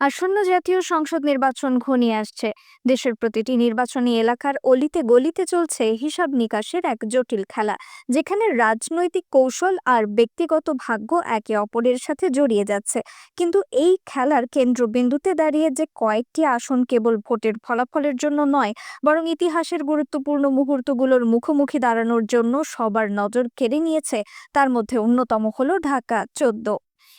আসন্ন জাতীয় সংসদ নির্বাচন ঘনিয়ে আসছে। দেশের প্রতিটি নির্বাচনী এলাকার অলিতে গলিতে চলছে হিসাব নিকাশের এক জটিল খেলা, যেখানে রাজনৈতিক কৌশল আর ব্যক্তিগত ভাগ্য একে অপরের সাথে জড়িয়ে যাচ্ছে। কিন্তু এই খেলার কেন্দ্রবিন্দুতে দাঁড়িয়ে যে কয়েকটি আসন কেবল ভোটের ফলাফলের জন্য নয়, বরং ইতিহাসের গুরুত্বপূর্ণ মুহূর্তগুলোর মুখোমুখি দাঁড়ানোর জন্য সবার নজর কেড়ে নিয়েছে। তার মধ্যে অন্যতম হলো ঢাকা চোদ্দ।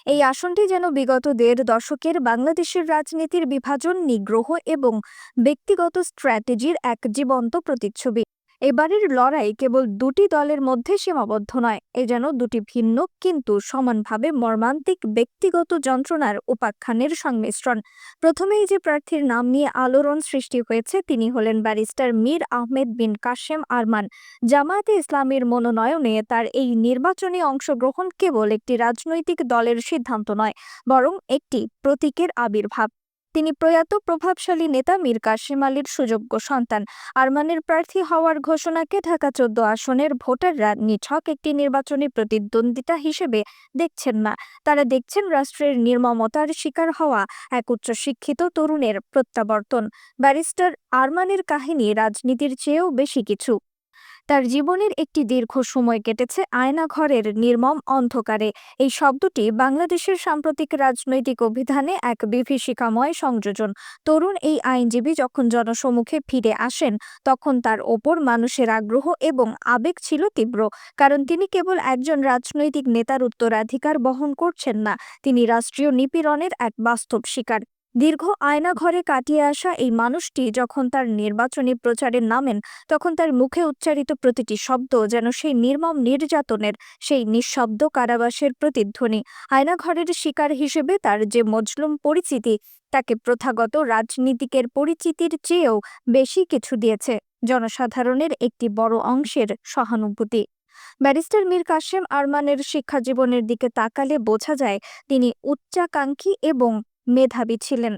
এই আসনটি যেন বিগত দেড় দশকের বাংলাদেশের রাজনীতির বিভাজন, নিগ্রহ এবং ব্যক্তিগত স্ট্র্যাটেজির এক জীবন্ত প্রতিচ্ছবি। এবারের লড়াই কেবল দুটি দলের মধ্যে সীমাবদ্ধ নয়, এ যেন দুটি ভিন্ন কিন্তু সমানভাবে মর্মান্তিক ব্যক্তিগত যন্ত্রণার উপাখ্যানের সংমিশ্রণ। প্রথমেই যে প্রার্থীর নাম নিয়ে আলোড়ন সৃষ্টি হয়েছে তিনি হলেন ব্যারিস্টার মীর আহমেদ বিন কাশেম আরমান। জামায়াতে ইসলামীর মনোনয়নে তার এই নির্বাচনী অংশগ্রহণ কেবল একটি রাজনৈতিক দলের সিদ্ধান্ত নয়, বরং একটি প্রতীকের আবির্ভাব। তিনি প্রয়াত প্রভাবশালী নেতা মীর কাশিম আলীর সুযোগ্য সন্তান। আরমানের প্রার্থী হওয়ার ঘোষণাকে ঢাকা চোদ্দ আসনের ভোটাররা নিছক একটি নির্বাচনী প্রতিদ্বন্দ্বিতা হিসেবে দেখছেন না। তারা দেখছেন রাষ্ট্রের নির্মমতার শিকার হওয়া এক উচ্চশিক্ষিত তরুণের প্রত্যাবর্তন। ব্যারিস্টার আরমানের কাহিনী রাজনীতির চেয়েও বেশি কিছু। তার জীবনের একটি দীর্ঘ সময় কেটেছে আয়নাঘরের নির্মম অন্ধকারে। এই শব্দটি বাংলাদেশের সাম্প্রতিক রাজনৈতিক অভিধানে এক বিভীষিকাময় সংযোজন। তরুণ এই আইনজীবী যখন জনসমুখে ফিরে আসেন, তখন তার ওপর মানুষের আগ্রহ এবং আবেগ ছিল তীব্র, কারণ তিনি কেবল একজন রাজনৈতিক নেতার উত্তরাধিকার বহন করছেন না, তিনি রাষ্ট্রীয় নিপীড়নের এক বাস্তব শিকার। দীর্ঘ আয়না ঘরে কাটিয়ে আসা এই মানুষটি যখন তার নির্বাচনী প্রচারে নামেন, তখন তার মুখে উচ্চারিত প্রতিটি শব্দ যেন সেই নির্মম নির্যাতনের, সেই নিঃশব্দ কারাবাসের প্রতিধ্বনি। আয়নাঘরের শিকার হিসেবে তার যে মজলুম পরিচিতি, তাকে প্রথাগত রাজনীতিকের পরিচিতির চেয়েও বেশি কিছু দিয়েছে জনসাধারণের একটি বড় অংশের সহানুভূতি। ব্যারিস্টার মীর কাশেম আরমানের শিক্ষা জীবনের দিকে তাকালে বোঝা যায়, তিনি উচ্চাকাঙ্ক্ষী এবং মেধাবী ছিলেন।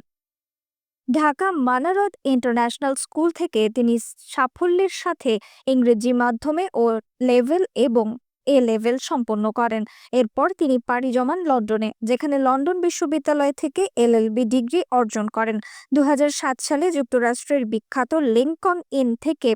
ঢাকা মানারদ ইন্টারন্যাশনাল স্কুল থেকে তিনি সাফল্যের সাথে ইংরেজি মাধ্যমে ও লেভেল এবং এ লেভেল সম্পন্ন করেন। এরপর তিনি পাড়ি জমান লন্ডনে, যেখানে লন্ডন বিশ্ববিদ্যালয় থেকে এলএলবি ডিগ্রি অর্জন করেন। দু হাজার সাত সালে যুক্তরাষ্ট্রের বিখ্যাত লিঙ্কন ইন থেকে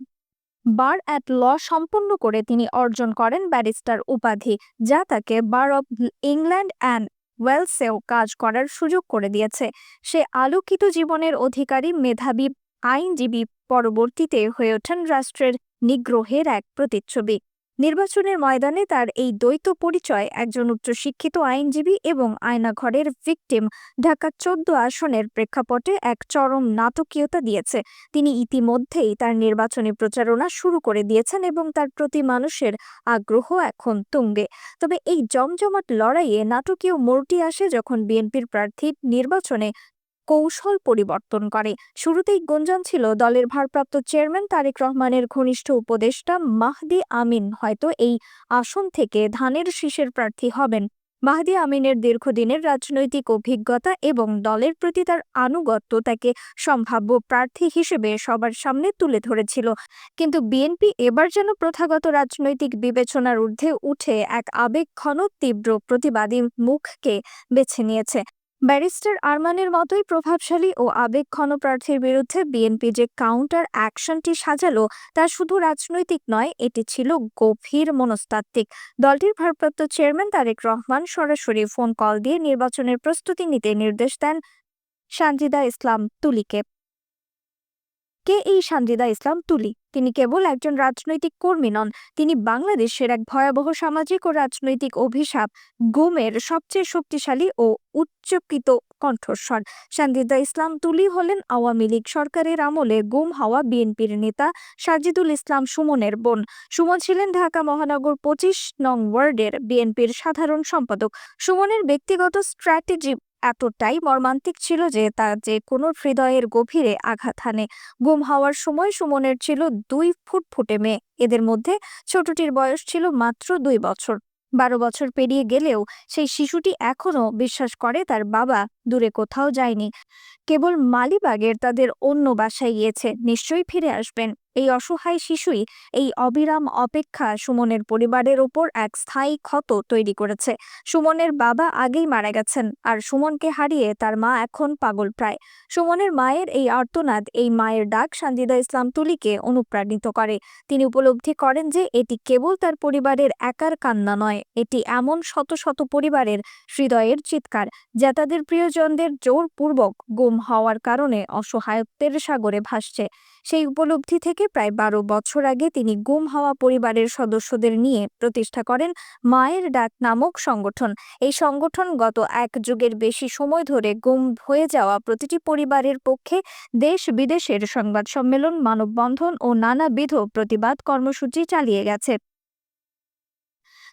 বার অ্যাট ল সম্পন্ন করে তিনি অর্জন করেন ব্যারিস্টার উপাধি, যা তাকে বার অব ইংল্যান্ড অ্যান্ড ওয়েলসেও কাজ করার সুযোগ করে দিয়েছে। সে আলোকিত জীবনের অধিকারী, মেধাবী, আইনজীবী পরবর্তীতে হয়ে ওঠেন রাষ্ট্রের নিগ্রহের এক প্রতিচ্ছবি। নির্বাচনের ময়দানে তার এই দ্বৈত পরিচয় একজন উচ্চশিক্ষিত আইনজীবী এবং আয়নাঘরের ভিকটিম ঢাকা চোদ্দ আসনের প্রেক্ষাপটে এক চরম নাটকীয়তা দিয়েছে। তিনি ইতিমধ্যেই তার নির্বাচনী প্রচারণা শুরু করে দিয়েছেন এবং তার প্রতি মানুষের আগ্রহ এখন তুঙ্গে। তবে এই জমজমাট লড়াইয়ে নাটকীয় মোড়টি আসে যখন বিএনপির প্রার্থী নির্বাচনে কৌশল পরিবর্তন করে। শুরুতেই গুঞ্জন ছিল দলের ভারপ্রাপ্ত চেয়ারম্যান তারেক রহমানের ঘনিষ্ঠ উপদেষ্টা মাহদি আমিন হয়তো এই আসন থেকে ধানের শীষের প্রার্থী হবেন। মাহদি আমিনের দীর্ঘদিনের রাজনৈতিক অভিজ্ঞতা এবং দলের প্রতি তার আনুগত্য তাকে সম্ভাব্য প্রার্থী হিসেবে সবার সামনে তুলে ধরেছিল। কিন্তু বিএনপি এবার যেন প্রথাগত রাজনৈতিক বিবেচনার ঊর্ধ্বে উঠে এক আবেগঘন তীব্র প্রতিবাদী মুখকে বেছে নিয়েছে। ব্যারিস্টার আরমানের মতোই প্রভাবশালী ও আবেগঘন প্রার্থীর বিরুদ্ধে বিএনপি যে কাউন্টার অ্যাকশনটি সাজালো, তা শুধু রাজনৈতিক নয়, এটি ছিল গভীর মনস্তাত্ত্বিক। দলটির ভারপ্রাপ্ত চেয়ারম্যান তারেক রহমান সরাসরি ফোন কল দিয়ে নির্বাচনের প্রস্তুতি নিতে নির্দেশ দেন সানজিদা ইসলাম তুলিকে। কে এই সানজিদা ইসলাম তুলি? তিনি কেবল একজন রাজনৈতিক কর্মী নন, তিনি বাংলাদেশের এক ভয়াবহ সামাজিক ও রাজনৈতিক অভিশাপ, গুমের সবচেয়ে শক্তিশালী ও উচ্চকিত কণ্ঠস্বর। সানজিদা ইসলাম তুলি হলেন আওয়ামী লীগ সরকারের আমলে গুম হওয়া বিএনপির নেতা সাজিদুল ইসলাম সুমনের বোন। সুমন ছিলেন ঢাকা মহানগর পঁচিশ নং ওয়ার্ডের বিএনপির সাধারণ সম্পাদক। সুমনের ব্যক্তিগত স্ট্র্যাটেজি এতটাই মর্মান্তিক ছিল যে তা যে কোনো হৃদয়ের গভীরে আঘাত হানে। গুম হওয়ার সময় সুমনের ছিল দুই ফুট ফুটে মেয়ে। এদের মধ্যে ছোটটির বয়স ছিল মাত্র দুই বছর। বারো বছর পেরিয়ে গেলেও সেই শিশুটি এখনও বিশ্বাস করে তার বাবা দূরে কোথাও যায়নি। কেবল মালিবাগের তাদের অন্য বাসায় গিয়েছে। নিশ্চয়ই ফিরে আসবেন। এই অসহায় শিশুই এই অবিরাম অপেক্ষা সুমনের পরিবারের ওপর এক স্থায়ী ক্ষত তৈরি করেছে। সুমনের বাবা আগেই মারা গেছেন আর সুমনকে হারিয়ে তার মা এখন পাগল প্রায়। সুমনের মায়ের এই আর্তনাদ এই মায়ের ডাক সানজিদা ইসলাম তুলিকে অনুপ্রাণিত করে। তিনি উপলব্ধি করেন যে এটি কেবল তার পরিবারের একার কান্না নয়, এটি এমন শত শত পরিবারের হৃদয়ের চিৎকার যা তাদের প্রিয়জনদের জোরপূর্বক গুম হওয়ার কারণে অসহায়ত্বের সাগরে ভাসছে। সেই উপলব্ধি থেকে প্রায় বারো বছর আগে তিনি গুম হওয়া পরিবারের সদস্যদের নিয়ে প্রতিষ্ঠা করেন মায়ের ডাক নামক সংগঠন। এই সংগঠন গত এক যুগের বেশি সময় ধরে গুম হয়ে যাওয়া প্রতিটি পরিবারের পক্ষে দেশ বিদেশের সংবাদ সম্মেলন, মানববন্ধন ও নানাবিধ প্রতিবাদ কর্মসূচি চালিয়ে গেছে।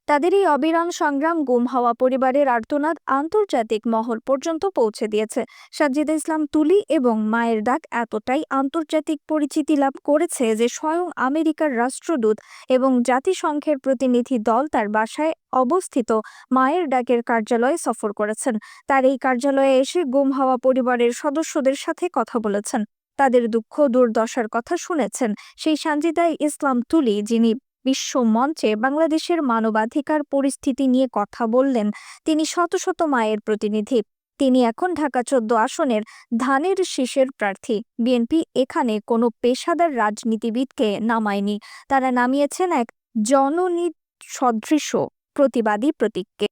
তাদের এই অবিরাম সংগ্রাম গুম হওয়া পরিবারের আর্তনাদ আন্তর্জাতিক মহল পর্যন্ত পৌঁছে দিয়েছে। সাজিদা ইসলাম তুলি এবং মায়ের ডাক এতটাই আন্তর্জাতিক পরিচিতি লাভ করেছে যে স্বয়ং আমেরিকার রাষ্ট্রদূত এবং জাতিসংঘের প্রতিনিধি দল তার বাসায় অবস্থিত মায়ের ডাকের কার্যালয়ে সফর করেছেন। তার এই কার্যালয়ে এসে গুম হওয়া পরিবারের সদস্যদের সাথে কথা বলেছেন। তাদের দুঃখ দুর্দশার কথা শুনেছেন সেই সানজিদা ইসলাম তুলি যিনি বিশ্ব মঞ্চে বাংলাদেশের মানবাধিকার পরিস্থিতি নিয়ে কথা বললেন তিনি শত শত মায়ের প্রতিনিধি। তিনি এখন ঢাকা চোদ্দ আসনের ধানের শীষের প্রার্থী। বিএনপি এখানে কোনো পেশাদার রাজনীতিবিদকে নামায়নি। তারা নামিয়েছেন এক জননী সদৃশ প্রতিবাদী প্রতীককে।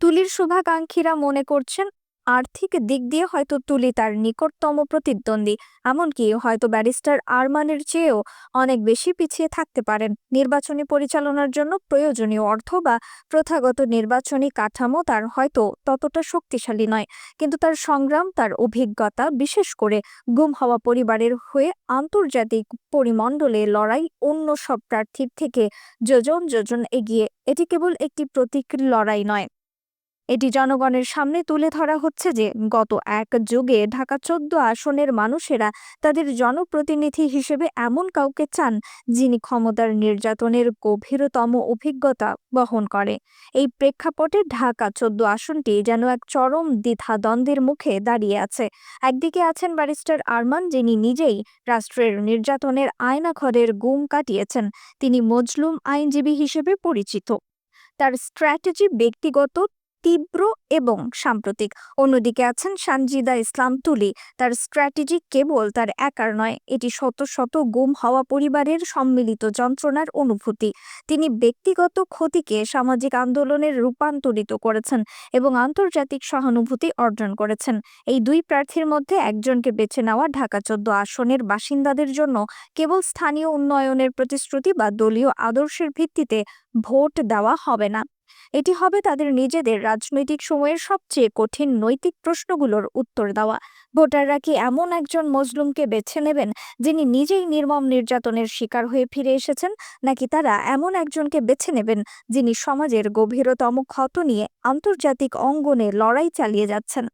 তুলির শুভাকাঙ্ক্ষীরা মনে করছেন আর্থিক দিক দিয়ে হয়তো তুলি তার নিকটতম প্রতিদ্বন্দ্বী, এমনকি হয়তো ব্যারিস্টার আরমানের চেয়েও অনেক বেশি পিছিয়ে থাকতে পারেন। নির্বাচনী পরিচালনার জন্য প্রয়োজনীয় অর্থ বা প্রথাগত নির্বাচনী কাঠামো তার হয়তো ততটা শক্তিশালী নয়, কিন্তু তার সংগ্রাম, তার অভিজ্ঞতা, বিশেষ করে গুম হওয়া পরিবারের হয়ে আন্তর্জাতিক পরিমণ্ডলে লড়াই অন্য সব প্রার্থীর থেকে যোজন যোজন এগিয়ে, এটি কেবল একটি প্রতীকের লড়াই নয়। এটি জনগণের সামনে তুলে ধরা হচ্ছে যে গত এক যুগে ঢাকা চোদ্দ আসনের মানুষেরা তাদের জনপ্রতিনিধি হিসেবে এমন কাউকে চান যিনি ক্ষমতার নির্যাতনের গভীরতম অভিজ্ঞতা বহন করে। এই প্রেক্ষাপটে ঢাকা চোদ্দ আসনটি যেন এক চরম দ্বিধাদ্বন্দ্বের মুখে দাঁড়িয়ে আছে। একদিকে আছেন ব্যারিস্টার আরমান, যিনি নিজেই রাষ্ট্রের নির্যাতনের আয়নাঘরের গুম কাটিয়েছেন। তিনি মজলুম আইনজীবী হিসেবে পরিচিত। তার স্ট্র্যাটেজি ব্যক্তিগত তীব্র এবং সাম্প্রতিক। অন্যদিকে আছেন সানজিদা ইসলাম তুলি। তার স্ট্র্যাটেজি কেবল তার একার নয়, এটি শত শত গুম হওয়া পরিবারের সম্মিলিত যন্ত্রণার অনুভূতি। তিনি ব্যক্তিগত ক্ষতিকে সামাজিক আন্দোলনের রূপান্তরিত করেছেন এবং আন্তর্জাতিক সহানুভূতি অর্জন করেছেন। এই দুই প্রার্থীর মধ্যে একজনকে বেছে নেওয়া ঢাকা চোদ্দ আসনের বাসিন্দাদের জন্য কেবল স্থানীয় উন্নয়নের প্রতিশ্রুতি বা দলীয় আদর্শের ভিত্তিতে ভোট দেওয়া হবে না। এটি হবে তাদের নিজেদের রাজনৈতিক সময়ের সবচেয়ে কঠিন নৈতিক প্রশ্নগুলোর উত্তর দেওয়া। ভোটাররা কি এমন একজন মজলুমকে বেছে নেবেন, যিনি নিজেই নির্মম নির্যাতনের শিকার হয়ে ফিরে এসেছেন, নাকি তারা এমন একজনকে বেছে নেবেন, যিনি সমাজের গভীরতম ক্ষত নিয়ে আন্তর্জাতিক অঙ্গনে লড়াই চালিয়ে যাচ্ছেন?